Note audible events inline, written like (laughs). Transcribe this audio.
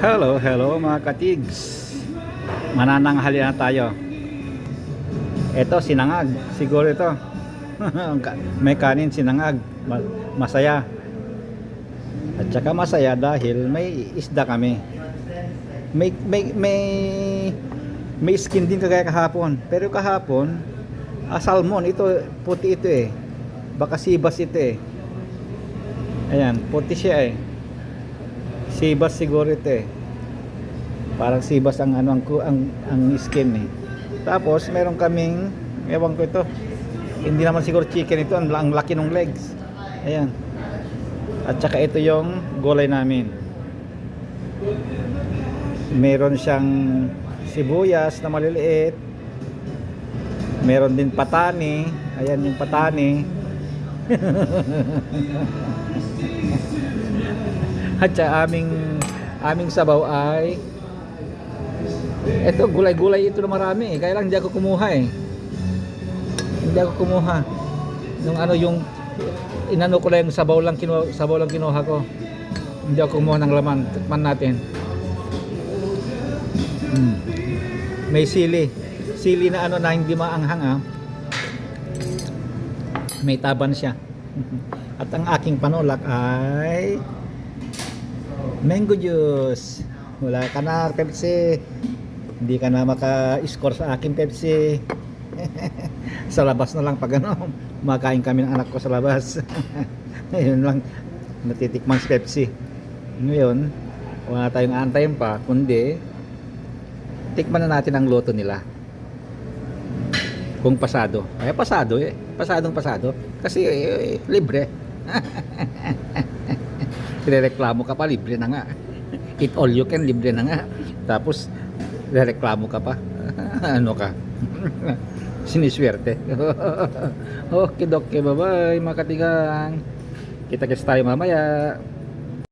Hello, hello mga katigs. Manananghali na tayo. Ito, sinangag. Siguro ito. (laughs) May kanin, sinangag. Ma- Masaya. At saka masaya dahil may isda kami. May, may, may, may skin din kagaya kahapon. Pero kahapon, ah, salmon. Ito, puti ito eh. Baka sibas ito eh. Ayan, puti siya eh. Sibas siguro ito eh. Parang sibas ang ano ang ang, ang skin eh. Tapos meron kaming ewan ko ito. Hindi naman siguro chicken ito, ang, ang laki ng legs. Ayan. At saka ito yung gulay namin. Meron siyang sibuyas na maliliit. Meron din patani. Ayan yung patani. (laughs) At saka aming aming sabaw ay ito gulay-gulay ito na marami eh. Kaya lang hindi ako kumuha eh. Hindi ako kumuha. Nung ano yung inano ko lang yung sabaw lang kinuha, sabaw lang kinuha ko. Hindi ako kumuha ng laman. Tikman natin. Mm. May sili. Sili na ano na hindi maanghang ah. May taban siya. (laughs) At ang aking panulak ay mango juice. Wala ka na, Pepsi. Hindi ka na maka-score sa aking Pepsi. (laughs) sa labas na lang pag ano, makain kami ng anak ko sa labas. (laughs) Ayun lang, natitikman si Pepsi. Ngayon, wala tayong antayin pa, kundi tikman na natin ang loto nila. Kung pasado. Ay, pasado eh. Pasadong pasado. Kasi eh, libre. (laughs) Rereklamo ka pa, libre na nga. (laughs) Eat all you can, libre na nga. Tapos, rereklamo ka pa. (laughs) ano ka? (laughs) Siniswerte. okay, okay, bye-bye, mga katigang. Kita-kits tayo mamaya.